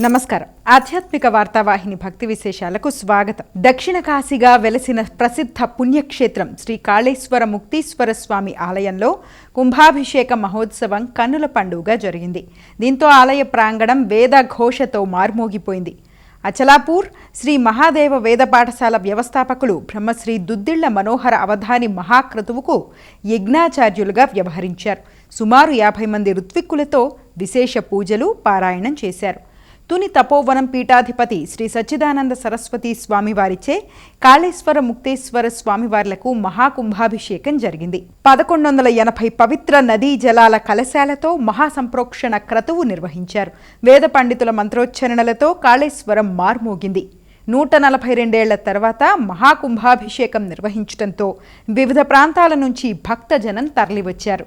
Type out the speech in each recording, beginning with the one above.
నమస్కారం. ఆధ్యాత్మిక వార్తావాహిని భక్తి విశేషాలకు స్వాగతం. దక్షిణ కాశీగా వెలసిన ప్రసిద్ధ పుణ్యక్షేత్రం శ్రీ కాళేశ్వర ముక్తీశ్వర స్వామి ఆలయంలో కుంభాభిషేక మహోత్సవం కన్నుల పండుగ జరిగింది. దీంతో ఆలయ ప్రాంగణం వేద ఘోషతో మార్మోగిపోయింది. అచలాపూర్ శ్రీ మహాదేవ వేద పాఠశాల వ్యవస్థాపకులు బ్రహ్మశ్రీ దుద్దిళ్ళ మనోహర అవధాని మహాక్రతువుకు యజ్ఞాచార్యులుగా వ్యవహరించారు. సుమారు యాభై మంది ఋత్విక్కులతో విశేష పూజలు పారాయణం చేశారు. తుని తపోవనం పీఠాధిపతి శ్రీ సచ్చిదానంద సరస్వతి స్వామివారిచే కాళేశ్వర ముక్తేశ్వర స్వామివార్లకు మహాకుంభాభిషేకం జరిగింది. పదకొండు వందల ఎనభై పవిత్ర నదీ జలాల కలశాలతో మహాసంప్రోక్షణ క్రతువు నిర్వహించారు. వేద పండితుల మంత్రోచ్చరణలతో కాళేశ్వరం మార్మోగింది. నూట నలభై రెండేళ్ళ తర్వాత మహాకుంభాభిషేకం నిర్వహించడంతో వివిధ ప్రాంతాల నుంచి భక్తజనం తరలివచ్చారు.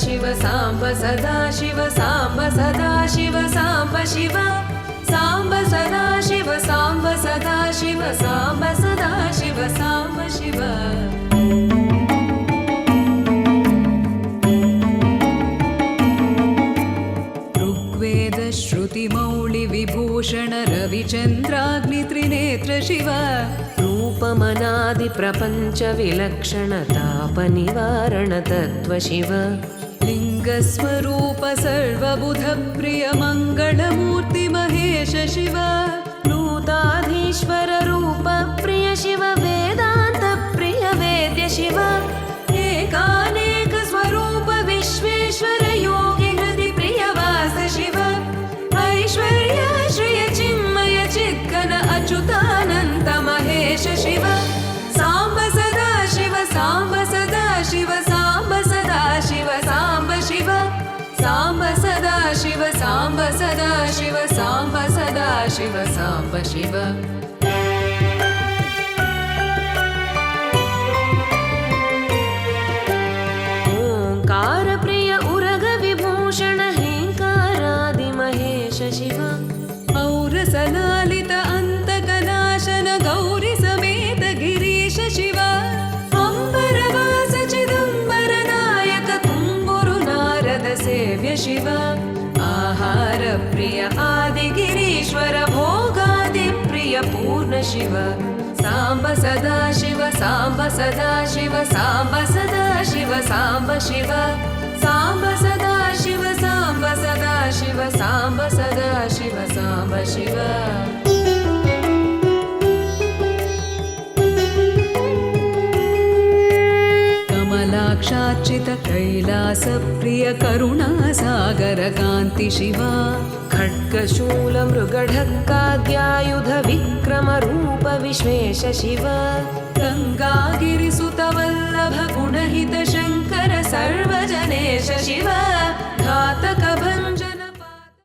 शिव साम्ब सदा शिव साम्ब सदा शिव साम्ब शिव साम्ब सदा शिव साम्ब सदा शिव साम्ब सदा शिव साम्ब शिव। ऋग्वेद श्रुतिमौळि विभूषण रविचन्द्राग्नित्रिनेत्र शिव रूपमनादिप्रपञ्चविलक्षणतापनिवारण तत्त्व शिव स्वरूप सर्वबुधप्रियमङ्गलमूर्तिमहेश शिव नूताधीश्वर शिव साम्ब शिव ओङ्कार प्रिय उरग विभूषण हेङ्कारादि महेश शिव औरसलालित अन्तकनाशन गौरि समेत गिरीश शिव अम्बरवास चिदम्बर नायक तुम्बुरु नारद सेव्य शिव सदाशिव साम्ब सदाशिव साम्ब सदाशिव साम्ब सदाशिव साम्ब शिव। साम्ब सदाशिव साम्ब सदाशिव साम्ब सदाशिव साम्ब शिव। कमलाक्षार्चित कैलासप्रिय करुणा सागरकान्ति शिवा खड्गशूलमृगढक्काद्यायुधविक्रमरूप विश्वेश शिव। गङ्गागिरिसुतवल्लभगुणहितशङ्कर सर्वजनेश शिव। घातकभङ्ग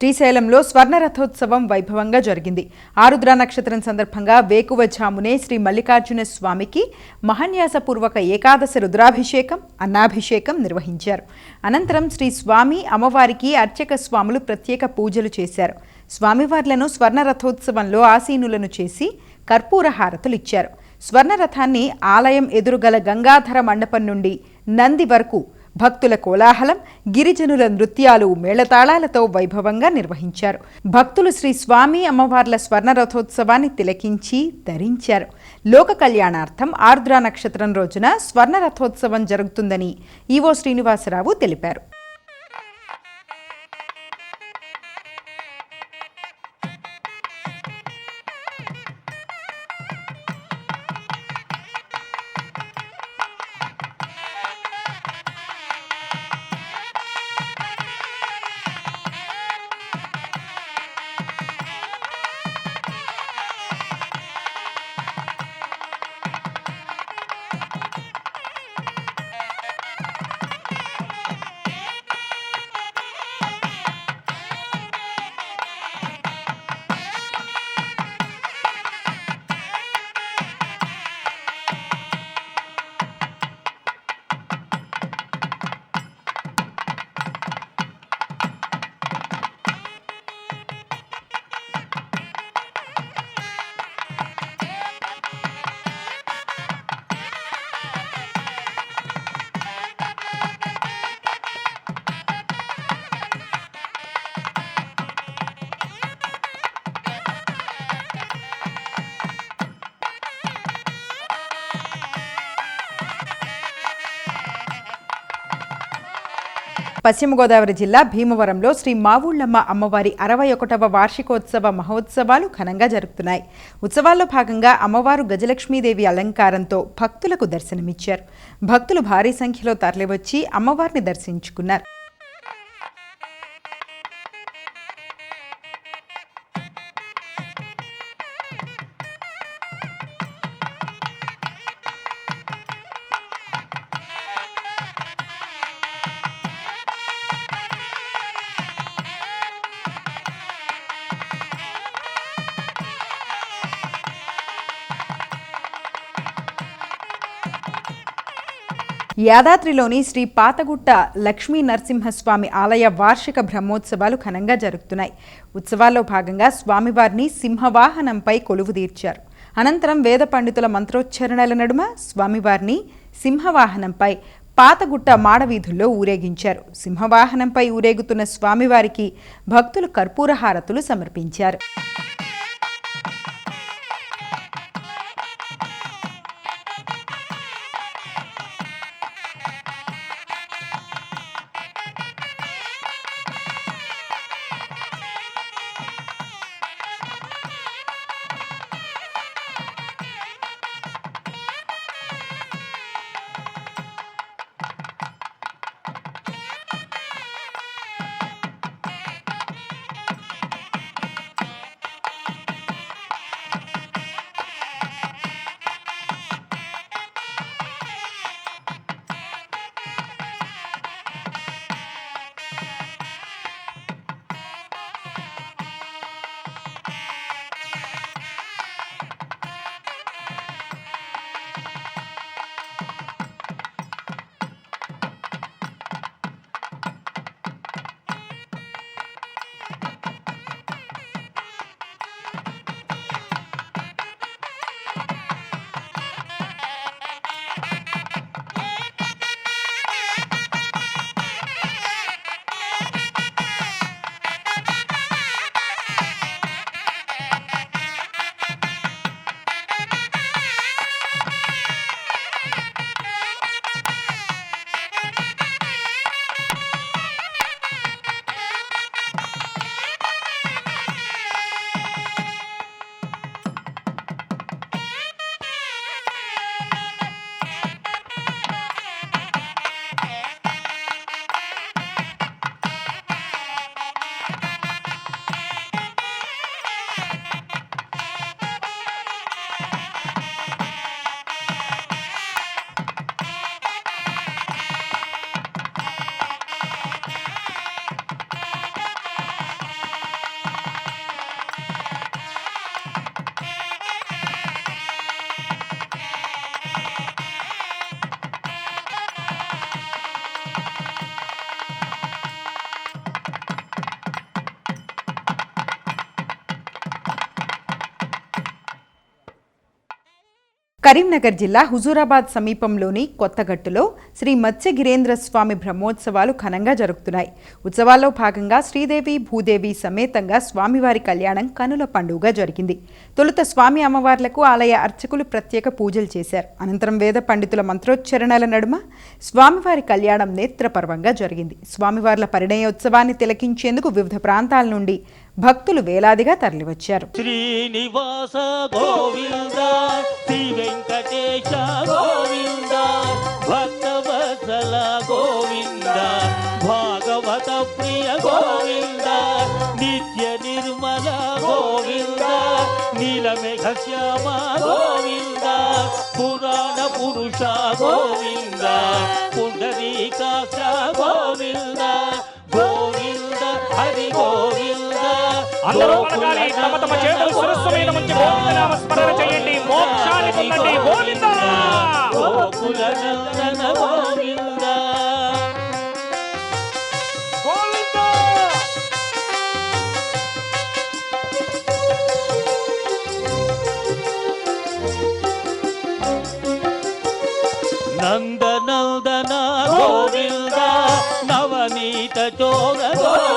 శ్రీశైలంలో స్వర్ణ రథోత్సవం వైభవంగా జరిగింది. ఆరుద్ర నక్షత్రం సందర్భంగా వేకువజామునే శ్రీ మల్లికార్జున స్వామికి మహాన్యాసపూర్వక ఏకాదశి రుద్రాభిషేకం అన్నాభిషేకం నిర్వహించారు. అనంతరం శ్రీ స్వామి అమ్మవారికి అర్చక స్వాములు ప్రత్యేక పూజలు చేశారు. స్వామివార్లను స్వర్ణ రథోత్సవంలో ఆసీనులను చేసి కర్పూర హారతులు ఇచ్చారు. స్వర్ణ రథాన్ని ఆలయం ఎదురుగల గంగాధర మండపం నుండి నంది వరకు భక్తుల కోలాహలం గిరిజనుల నృత్యాలు మేళతాళాలతో వైభవంగా నిర్వహించారు. భక్తులు శ్రీ స్వామి అమ్మవార్ల స్వర్ణ రథోత్సవాన్ని తిలకించి ధరించారు. లోక కళ్యాణార్థం ఆర్ద్ర నక్షత్రం రోజున స్వర్ణ రథోత్సవం జరుగుతుందని ఈవో శ్రీనివాసరావు తెలిపారు. పశ్చిమ గోదావరి జిల్లా భీమవరంలో శ్రీ మావుళ్ళమ్మ అమ్మవారి అరవై ఒకటవ వార్షికోత్సవ మహోత్సవాలు ఘనంగా జరుగుతున్నాయి ఉత్సవాల్లో భాగంగా అమ్మవారు గజలక్ష్మీదేవి అలంకారంతో భక్తులకు దర్శనమిచ్చారు. భక్తులు భారీ సంఖ్యలో తరలివచ్చి అమ్మవారిని దర్శించుకున్నారు. యాదాద్రిలోని శ్రీ పాతగుట్ట లక్ష్మీ నరసింహస్వామి ఆలయ వార్షిక బ్రహ్మోత్సవాలు ఘనంగా జరుగుతున్నాయి. ఉత్సవాల్లో భాగంగా స్వామివారిని సింహవాహనంపై కొలువు తీర్చారు. అనంతరం వేద పండితుల మంత్రోచ్చరణల నడుమ స్వామివారిని సింహవాహనంపై పాతగుట్ట మాడవీధుల్లో ఊరేగించారు. సింహవాహనంపై ఊరేగుతున్న స్వామివారికి భక్తులు కర్పూర హారతులు సమర్పించారు. కరీంనగర్ జిల్లా హుజూరాబాద్ సమీపంలోని కొత్తగట్టులో శ్రీ మత్స్యగిరేంద్ర స్వామి బ్రహ్మోత్సవాలు ఘనంగా జరుగుతున్నాయి. ఉత్సవాల్లో భాగంగా శ్రీదేవి భూదేవి సమేతంగా స్వామివారి కళ్యాణం కనుల పండుగ జరిగింది. తొలుత స్వామి అమ్మవార్లకు ఆలయ అర్చకులు ప్రత్యేక పూజలు చేశారు. అనంతరం వేద పండితుల మంత్రోచ్చరణల నడుమ స్వామివారి కళ్యాణం నేత్రపర్వంగా జరిగింది. స్వామివార్ల పరిణయోత్సవాన్ని తిలకించేందుకు వివిధ ప్రాంతాల నుండి భక్తులు వేలాదిగా తరలివచ్చారు. శ్రీనివాస గోవింద శ్రీ వెంకటేశ గోవింద భక్తవత్సల గోవింద భాగవత ప్రియ గోవింద నిత్య నిర్మల గోవింద నీలమేఘ శ్యామ గోవింద పురాణ పురుష గోవింద పుండరీకాక్ష గోవింద గోవింద అందరూ పలకాలి. తమ తమ చేతులు శిరస్సు మీద గోవిందనామ స్మరణ చేయండి. మోక్షాన్ని పొందండి. గోవింద! నందనందన గోవింద నవనీత చోర గోవింద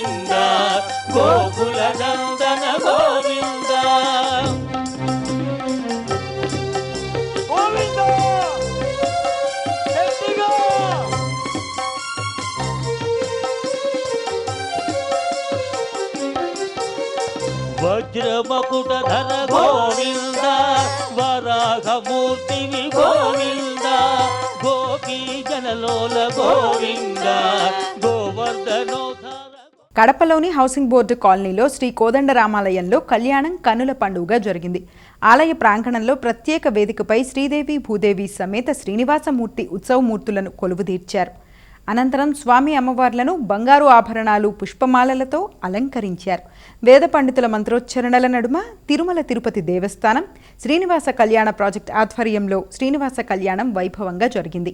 నందన గోవింద కడపలోని హౌసింగ్ బోర్డు కాలనీలో శ్రీ కోదండరామాలయంలో కళ్యాణం కనుల పండుగ జరిగింది. ఆలయ ప్రాంగణంలో ప్రత్యేక వేదికపై శ్రీదేవి భూదేవి సమేత శ్రీనివాసమూర్తి ఉత్సవమూర్తులను కొలువుదీర్చారు. అనంతరం స్వామి అమ్మవార్లను బంగారు ఆభరణాలు పుష్పమాలలతో అలంకరించారు. వేద పండితుల మంత్రోచ్చరణల నడుమ తిరుమల తిరుపతి దేవస్థానం శ్రీనివాస కళ్యాణ ప్రాజెక్ట్ ఆధ్వర్యంలో శ్రీనివాస కళ్యాణం వైభవంగా జరిగింది.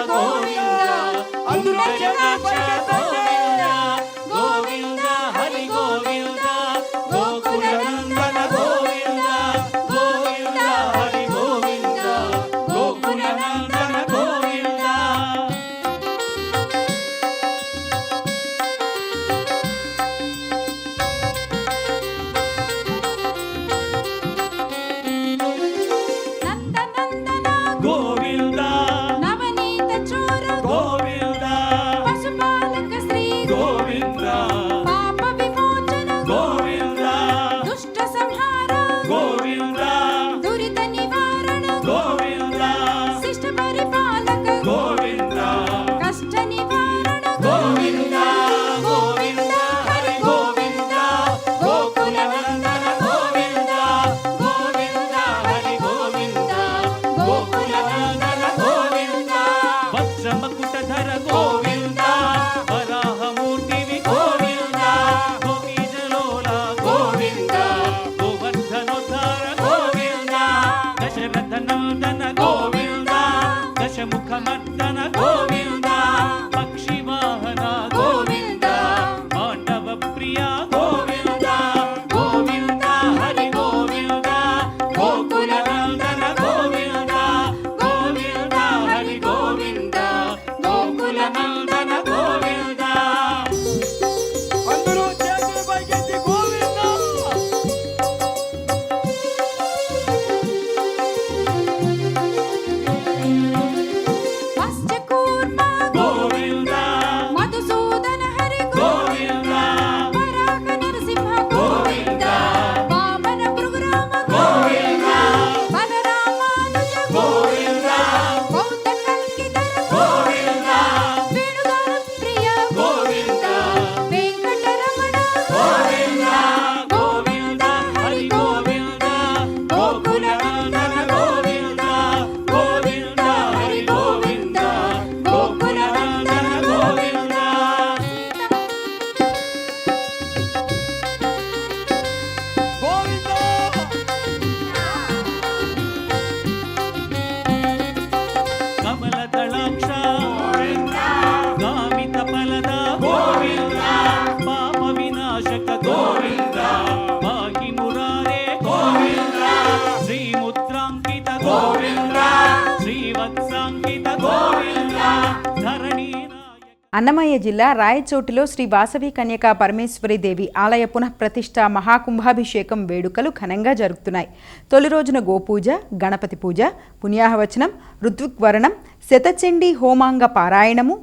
అన్నమయ్య జిల్లా రాయచోటిలో శ్రీ వాసవి కన్యకా పరమేశ్వరి దేవి ఆలయ పునఃప్రతిష్ట మహాకుంభాభిషేకం వేడుకలు ఘనంగా జరుగుతున్నాయి. తొలి రోజున గోపూజ గణపతి పూజ పుణ్యాహవచనం ఋత్విక్వరణం శతచండీ హోమాంగ పారాయణము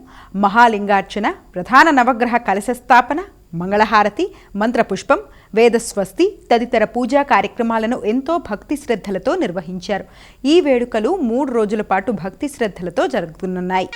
మహాలింగార్చన ప్రధాన నవగ్రహ కలశ స్థాపన మంగళహారతి మంత్రపుష్పం వేదస్వస్తి తదితర పూజా కార్యక్రమాలను ఎంతో భక్తి శ్రద్ధలతో నిర్వహించారు. ఈ వేడుకలు మూడు రోజుల పాటు భక్తి శ్రద్ధలతో జరుగుతున్నాయి.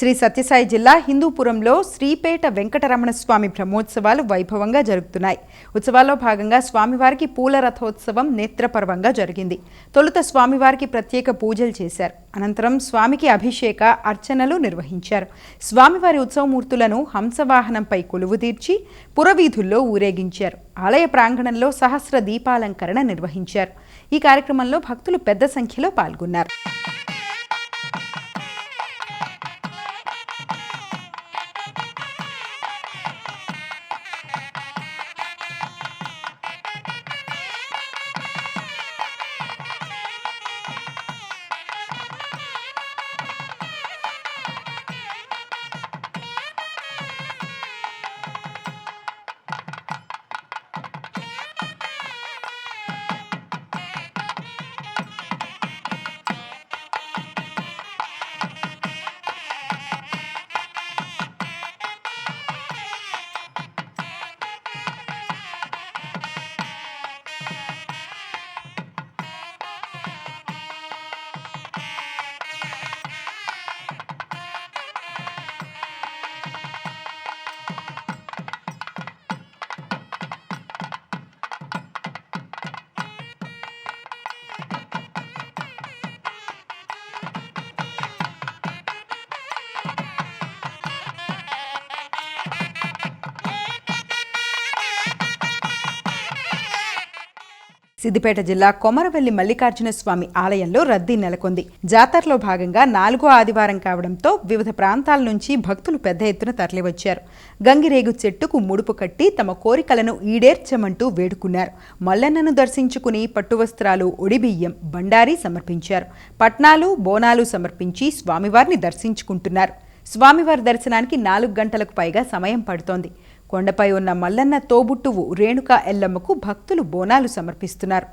శ్రీ సత్యసాయి జిల్లా హిందూపురంలో శ్రీపేట వెంకటరమణ స్వామి బ్రహ్మోత్సవాలు వైభవంగా జరుగుతున్నాయి. ఉత్సవాల్లో భాగంగా స్వామివారికి పూల రథోత్సవం నేత్రపర్వంగా జరిగింది. తొలుత స్వామివారికి ప్రత్యేక పూజలు చేశారు. అనంతరం స్వామికి అభిషేక అర్చనలు నిర్వహించారు. స్వామివారి ఉత్సవమూర్తులను హంసవాహనంపై కొలువు తీర్చి పురవీధుల్లో ఊరేగించారు. ఆలయ ప్రాంగణంలో సహస్ర దీపాలంకరణ నిర్వహించారు. ఈ కార్యక్రమంలో భక్తులు పెద్ద సంఖ్యలో పాల్గొన్నారు. సిద్దిపేట జిల్లా కొమరవెల్లి మల్లికార్జున స్వామి ఆలయంలో రద్దీ నెలకొంది. జాతరలో భాగంగా నాలుగో ఆదివారం కావడంతో వివిధ ప్రాంతాల నుంచి భక్తులు పెద్ద ఎత్తున తరలివచ్చారు. గంగిరేగు చెట్టుకు ముడుపు కట్టి తమ కోరికలను ఈడేర్చమంటూ వేడుకున్నారు. మల్లన్నను దర్శించుకుని పట్టువస్త్రాలు ఒడిబియ్యం బండారీ సమర్పించారు. పట్నాలు బోనాలు సమర్పించి స్వామివారిని దర్శించుకుంటున్నారు. స్వామివారి దర్శనానికి నాలుగు గంటలకు పైగా సమయం పడుతోంది. కొండపై ఉన్న మల్లన్న తోబుట్టువు రేణుకా ఎల్లమ్మకు భక్తులు బోనాలు సమర్పిస్తున్నారు.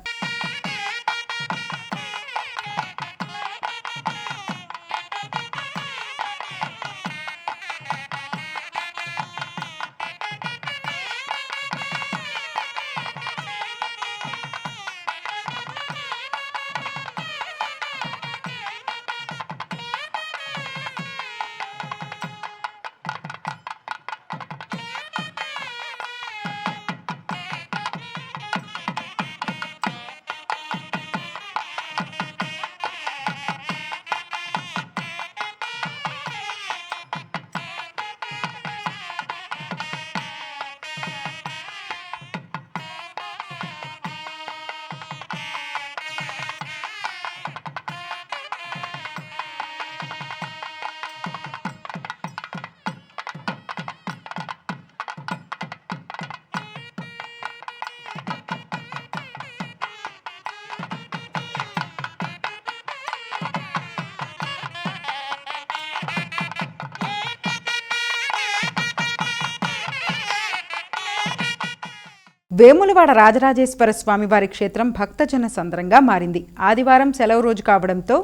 వేములవాడ రాజరాజేశ్వర స్వామివారి క్షేత్రం భక్తజన సంద్రంగా మారింది. ఆదివారం సెలవు రోజు కావడంతో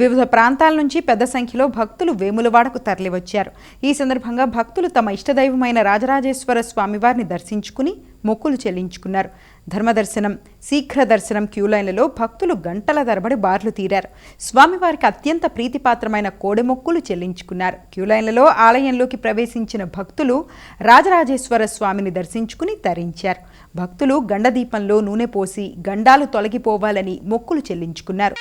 వివిధ ప్రాంతాల నుంచి పెద్ద సంఖ్యలో భక్తులు వేములవాడకు తరలివచ్చారు. ఈ సందర్భంగా భక్తులు తమ ఇష్టదైవమైన రాజరాజేశ్వర స్వామివారిని దర్శించుకుని మొక్కులు చెల్లించుకున్నారు. ధర్మదర్శనం శీఘ్ర దర్శనం క్యూలైన్లలో భక్తులు గంటల తరబడి బార్లు తీరారు. స్వామివారికి అత్యంత ప్రీతిపాత్రమైన కోడెమొక్కులు చెల్లించుకున్నారు. క్యూలైన్లలో ఆలయంలోకి ప్రవేశించిన భక్తులు రాజరాజేశ్వర స్వామిని దర్శించుకుని తరించారు. భక్తులు గండదీపంలో నూనె పోసి గండాలు తొలగిపోవాలని మొక్కులు చెల్లించుకున్నారు.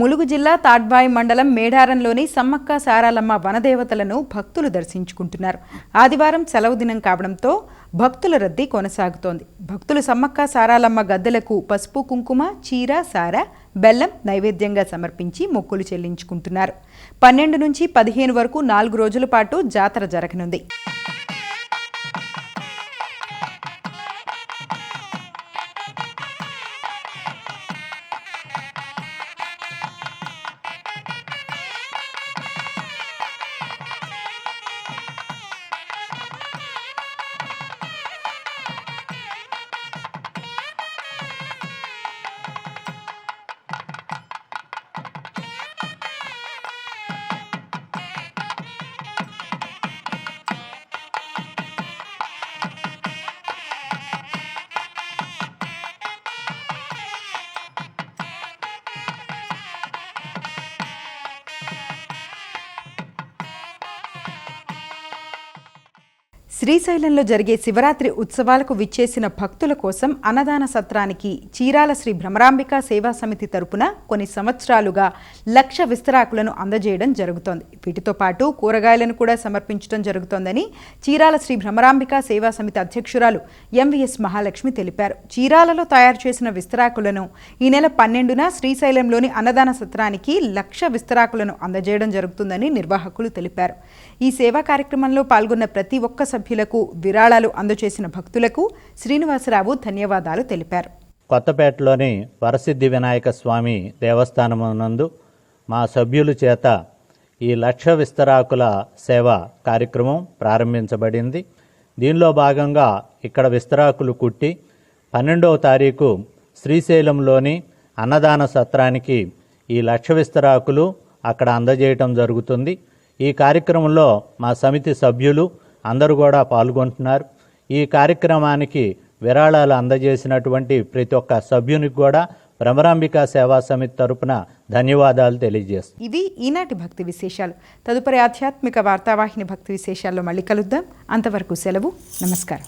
ములుగు జిల్లా తాడ్బాయి మండలం మేడారంలోని సమ్మక్క సారాలమ్మ వనదేవతలను భక్తులు దర్శించుకుంటున్నారు. ఆదివారం సెలవు దినం కావడంతో భక్తుల రద్దీ కొనసాగుతోంది. భక్తులు సమ్మక్క సారాలమ్మ గద్దెలకు పసుపు కుంకుమ చీర సార బెల్లం నైవేద్యంగా సమర్పించి మొక్కులు చెల్లించుకుంటున్నారు. పన్నెండు నుంచి పదిహేను వరకు నాలుగు రోజుల పాటు జాతర జరగనుంది. శ్రీశైలంలో జరిగే శివరాత్రి ఉత్సవాలకు విచ్చేసిన భక్తుల కోసం అన్నదాన సత్రానికి చీరాల శ్రీ భ్రమరాంబిక సేవా సమితి తరపున కొన్ని సంవత్సరాలుగా లక్ష విస్తరాకులను అందజేయడం జరుగుతోంది. వీటితో పాటు కూరగాయలను కూడా సమర్పించడం జరుగుతోందని చీరాల శ్రీ భ్రమరాంబిక సేవా సమితి అధ్యక్షురాలు ఎంవిఎస్ మహాలక్ష్మి తెలిపారు. చీరాలలో తయారు చేసిన విస్తరాకులను ఈ నెల పన్నెండున శ్రీశైలంలోని అన్నదాన సత్రానికి లక్ష విస్తరాకులను అందజేయడం జరుగుతుందని నిర్వాహకులు తెలిపారు. ఈ సేవా కార్యక్రమంలో పాల్గొన్న ప్రతి ఒక్క సభ్యులకు విరాళాలు అందజేసిన భక్తులకు శ్రీనివాసరావు ధన్యవాదాలు తెలిపారు. కొత్తపేటలోని వరసిద్ధి వినాయక స్వామి దేవస్థానం నందు మా సభ్యులు చేత ఈ లక్ష విస్తరాకుల సేవ కార్యక్రమం ప్రారంభించబడింది. దీనిలో భాగంగా ఇక్కడ విస్తరాకులు కుట్టి పన్నెండవ తారీఖు శ్రీశైలంలోని అన్నదాన సత్రానికి ఈ లక్ష విస్తరాకులు అక్కడ అందజేయటం జరుగుతుంది. ఈ కార్యక్రమంలో మా సమితి సభ్యులు అందరూ కూడా పాల్గొంటున్నారు. ఈ కార్యక్రమానికి విరాళాలు అందజేసినటువంటి ప్రతి ఒక్క సభ్యునికి కూడా భ్రమరాంబిక సేవా సమితి తరపున ధన్యవాదాలు తెలియజేస్తాం ఇవి ఈనాటి భక్తి విశేషాలు. తదుపరి ఆధ్యాత్మిక వార్తావాహిని భక్తి విశేషాల్లో మళ్ళీ కలుద్దాం. అంతవరకు సెలవు. నమస్కారం.